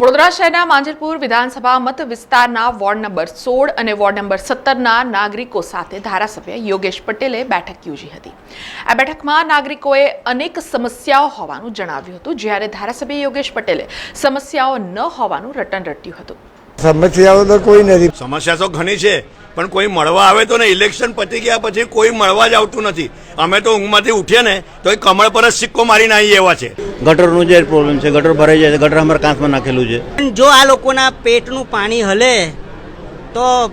વડોદરા શહેરના માંજલપુર વિધાનસભા મત વિસ્તારના વોર્ડ નંબર સોળ અને વોર્ડ નંબર સત્તરના નાગરિકો સાથે ધારાસભ્ય યોગેશ પટેલે બેઠક યોજી હતી. આ બેઠકમાં નાગરિકોએ અનેક સમસ્યાઓ હોવાનું જણાવ્યું હતું જ્યારે ધારાસભ્ય યોગેશ પટેલે સમસ્યાઓ ન હોવાનું રટન રટ્યું હતું. સમસ્યાઓ તો કોઈ નથી. સમસ્યા તો ઘણી છે. પણ કોઈ મળવા આવે તો ને ઇલેક્શન પતી ગયા પછી કોઈ મળવા જ આવતું નથી. અમે તો ઊંઘમાંથી ઉઠીએ ને તો એ કમળ પર જ સિક્કો મારીને આવી એવા છે. ગટરનું જે પ્રોબ્લેમ છે. ગટર ભરાઈ જાય છે. ગટર અમારા કાંસમાં નાખેલું છે. પણ જો આ લોકોના પેટનું પાણી હલે તો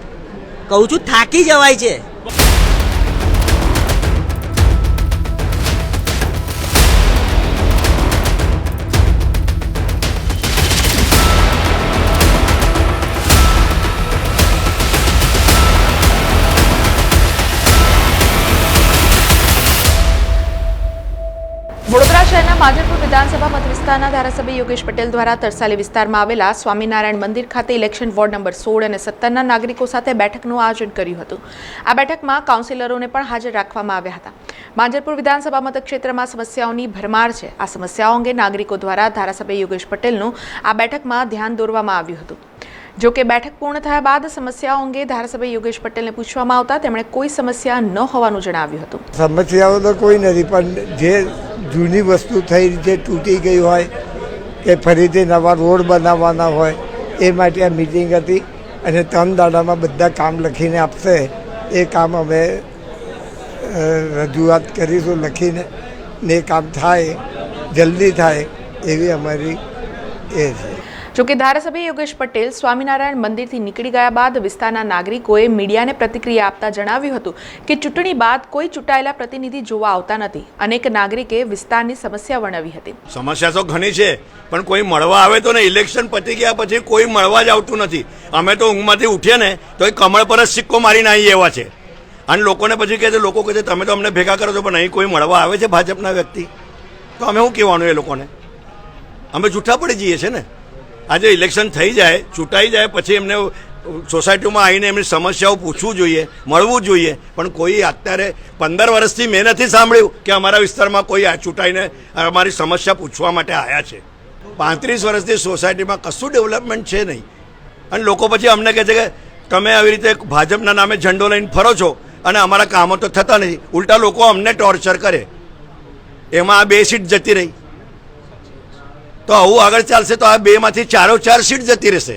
કહું છું થાકી જવાય છે. શહેરના માધરપુર વિધાનસભા મતવિસ્તારના ધારાસભ્ય યોગેશ પટેલ દ્વારા તરસાલી વિસ્તારમાં આવેલા સ્વામિનારાયણ મંદિર ખાતે ઇલેક્શન વોર્ડ નંબર સોળ અને સત્તરના નાગરિકો સાથે બેઠકનું આયોજન કર્યું હતું. આ બેઠકમાં કાઉન્સિલરોને પણ હાજર રાખવામાં આવ્યા હતા. માંજરપુર વિધાનસભા મતક્ષેત્રમાં સમસ્યાઓની ભરમાર છે. આ સમસ્યાઓ અંગે નાગરિકો દ્વારા ધારાસભ્ય યોગેશ પટેલનું આ બેઠકમાં ધ્યાન દોરવામાં આવ્યું હતું. જો કે બેઠક પૂર્ણ થયા બાદ સમસ્યાઓ અંગે ધારાસભ્ય યોગેશ પટેલને પૂછવામાં આવતા તેમણે કોઈ સમસ્યા ન હોવાનું જણાવ્યું હતું. સમસ્યાઓ તો કોઈ નથી, પણ જે જૂની વસ્તુ થઈ, જે તૂટી ગઈ હોય, કે ફરીથી નવા રોડ બનાવવાના હોય, એ માટે આ મિટિંગ હતી અને ત્રણ દાડામાં બધા કામ લખીને આપશે. એ કામ અમે રજૂઆત કરીશું લખીને, ને કામ થાય, જલ્દી થાય, એવી અમારી એ છે. જોકે ધારાસભ્ય યોગેશ પટેલ સ્વામિનારાયણ મંદિરથી નીકળી ગયા બાદ વિસ્તારના નાગરિકોએ મીડિયાને પ્રતિક્રિયા આપતા જણાવ્યું હતું કે ચૂંટણી બાદ કોઈ ચૂંટાયેલા પ્રતિનિધિ જોવા આવતા નથી. અનેક નાગરિકે વિસ્તારની સમસ્યા વર્ણવી હતી. સમસ્યા તો ઘણી છે, પણ કોઈ મળવા આવે તો ને ઇલેક્શન પતી ગયા પછી કોઈ મળવા જ આવતું નથી. અમે તો ઊંઘમાંથી ઉઠીએ ને તો એ કમળ પર જ સિક્કો મારીને આવી એવા છે. અને લોકોને પછી કહે છે, લોકો કહે છે, તમે તો અમને ભેગા કરો છો, પણ અહીં કોઈ મળવા આવે છે ભાજપના વ્યક્તિ? તો અમે શું કહેવાનું એ લોકોને? અમે જૂઠા પડી જઈએ છીએ ને? આજે ઇલેક્શન થઈ જાય, ચૂંટાઈ જાય, પછી એમને સોસાયટીમાં આવીને એમની સમસ્યાઓ પૂછવું જોઈએ, મળવું જોઈએ. પણ કોઈ અત્યારે પંદર વર્ષથી મેં નથી સાંભળ્યું કે અમારા વિસ્તારમાં કોઈ આ ચૂંટાઈને અમારી સમસ્યા પૂછવા માટે આવ્યા છે. પાંત્રીસ વર્ષથી સોસાયટીમાં કશું ડેવલપમેન્ટ છે નહીં. અને લોકો પછી અમને કહે છે કે તમે આવી રીતે ભાજપના નામે ઝંડો લઈને ફરો છો અને અમારા કામો તો થતા નથી. ઉલટા લોકો અમને ટોર્ચર કરે. એમાં આ બે સીટ જતી રહી. તો આવું આગળ ચાલશે તો આ બેમાંથી ચારો ચાર સીટ જતી રહેશે.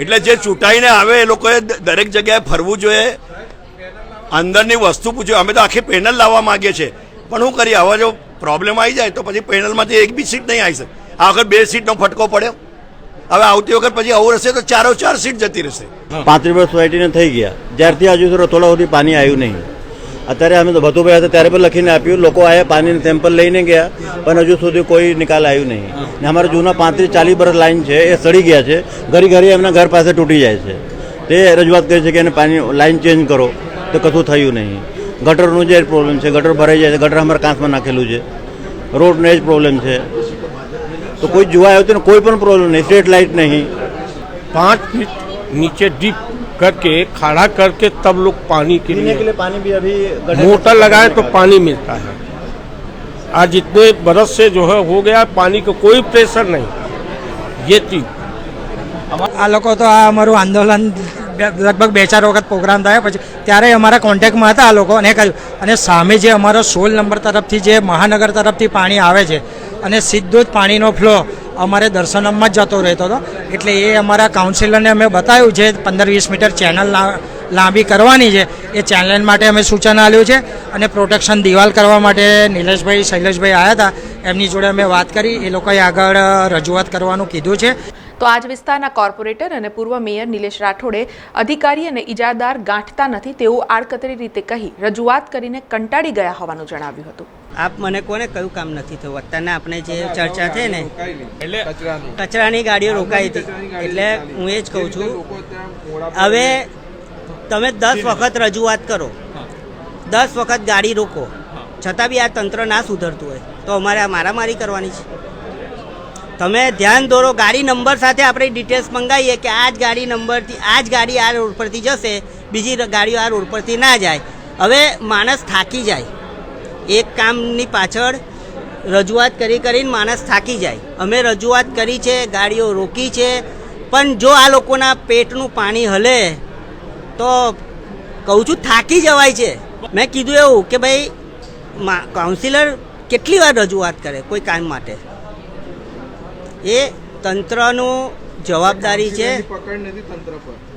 એટલે જે ચૂંટાઈને આવે એ લોકોએ દરેક જગ્યાએ ફરવું જોઈએ. અંદરની વસ્તુ પૂછ્યું અમે તો આખી પેનલ લાવવા માંગીએ છીએ. પણ શું કરીએ? આવા જો પ્રોબ્લેમ આવી જાય તો પછી પેનલમાંથી એક બી સીટ નહીં આવી શકે. આ વખત બે સીટનો ફટકો પડ્યો. હવે આવતી વખત પછી આવું રહેશે તો ચારો ચાર સીટ જતી રહેશે. પાંત્રીસ વર્ષ સોસાયટીને થઈ ગયા. જ્યારથી સુધી થોડા સુધી પાણી આવ્યું નહીં. અત્યારે અમે તો ભતુભાઈ હતા, ત્યારે પણ લખીને આપ્યું. લોકો આયા, પાણીનું સેમ્પલ લઈને ગયા, પણ હજુ સુધી કોઈ નિકાલ આવ્યું નહીં. ને અમારા જૂના પાંત્રીસ ચાલીસ વર્ષ લાઈન છે, એ સડી ગયા છે. ઘરે ઘરે એમના ઘર પાસે તૂટી જાય છે. તે રજૂઆત કરી છે કે એને પાણી લાઇન ચેન્જ કરો. તો કશું થયું નહીં. ગટરનું જે પ્રોબ્લેમ છે, ગટર ભરાઈ જાય છે, ગટર અમારા કાંસમાં નાખેલું છે. રોડને જ પ્રોબ્લેમ છે. તો કોઈ જોવા આવ્યું તો કોઈ પણ પ્રોબ્લેમ નહીં સ્ટ્રીટ લાઇટ નહીં. પાંચ ફીટ નીચે ડીપ करके खड़ा करके तब लोग पानी के पीने के लिए लिए पानी भी अभी गड्ढे मोटर लगाए तो पानी मिलता है आज इतने बरस से जो है हो गया पानी का कोई प्रेशर नहीं ये चीज આ લોકો તો આ અમારું આંદોલન બે- લગભગ બે ચાર વખત પ્રોગ્રામ થયા પછી ત્યારે અમારા કોન્ટેક્ટમાં હતા આ લોકો અને કહ્યું અને સામે જે અમારો સોળ નંબર તરફથી જે મહાનગર તરફથી પાણી આવે છે અને સીધો જ પાણીનો ફ્લો અમારે દર્શનમમાં જ જતો રહેતો હતો. એટલે એ અમારા કાઉન્સિલરને અમે બતાવ્યું છે, પંદર વીસ મીટર ચેનલ લાંબી કરવાની છે. એ ચેનલ માટે અમે સૂચન આપ્યું છે અને પ્રોટેક્શન દિવાલ કરવા માટે નિલેશભાઈ, શૈલેષભાઈ આવ્યા હતા. એમની જોડે અમે વાત કરી. એ લોકોએ આગળ રજૂઆત કરવાનું કીધું છે. તો આજ વિસ્તારના કોર્પોરેટર અને પૂર્વ મેયર નિલેશ રાઠોડે અધિકારી અને ઇજાદાર ગાંઠતા નથી તેવું આડકતરી રીતે કહી રજૂઆત કરીને કંટાળી ગયા હોવાનું જણાવ્યું હતું. આપ મને કોને કયું કામ નથી થયું? અત્યારના આપણે જે ચર્ચા થઈ ને કચરાની. ગાડીઓ રોકાઈ હતી. એટલે હું એ જ કહું છું હવે તમે દસ વખત રજૂઆત કરો. દસ વખત ગાડી રોકો. છતાં બી આ તંત્ર ના સુધરતું હોય. તો અમારે આ મારામારી કરવાની છે. તમે ધ્યાન દોરો, ગાડી નંબર સાથે આપણે ડિટેલ્સ મંગાવીએ કે આ જ ગાડી નંબરથી, આ જ ગાડી આ રોડ પરથી જશે, બીજી ગાડીઓ આ રોડ પરથી ના જાય. હવે માણસ થાકી જાય. એક કામની પાછળ રજૂઆત કરી કરીને માણસ થાકી જાય. અમે રજૂઆત કરી છે, ગાડીઓ રોકી છે, પણ જો આ લોકોના પેટનું પાણી હલે, તો કહું છું થાકી જવાય છે. મેં કીધું એવું કે ભાઈ કાઉન્સિલર કેટલી વાર રજૂઆત કરે કોઈ કામ માટે? એ તંત્રનું જવાબદારી છે.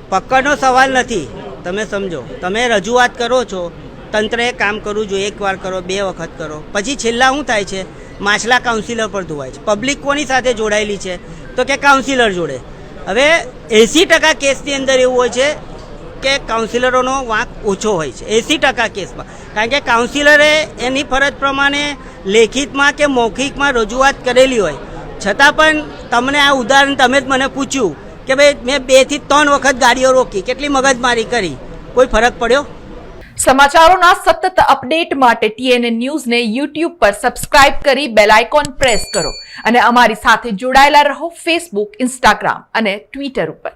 પકડનો સવાલ નથી. તમે સમજો. તમે રજૂઆત કરો છો. તંત્રએ કામ કરવું જોઈએ. એકવાર કરો બે વખત કરો. પછી છેલ્લા શું થાય છે? માછલા કાઉન્સિલર પર ધોવાય છે. પબ્લિક કોની સાથે જોડાયેલી છે? તો કે કાઉન્સિલર જોડે. હવે એંસી ટકા કેસની અંદર એવું હોય છે કે કાઉન્સિલરોનો વાંક ઓછો હોય છે. એંસી ટકા કેસમાં. કારણ કે કાઉન્સિલરે એની ફરજ પ્રમાણે લેખિતમાં કે મૌખિકમાં રજૂઆત કરેલી હોય. છતાં પણ તમને આ ઉદાહરણ તમે જ મને પૂછ્યું કે ભાઈ મેં બેથી ત્રણ વખત ગાડીઓ રોકી, કેટલી મગજમારી કરી? કોઈ ફરક પડ્યો? સમાચારોના સતત અપડેટ માટે ટીએનએ ન્યૂઝને યુટ્યુબ પર સબસ્ક્રાઇબ કરી બેલ આઇકોન પ્રેસ કરો અને અમારી સાથે જોડાયેલા રહો ફેસબુક, ઇન્સ્ટાગ્રામ અને ટ્વિટર ઉપર.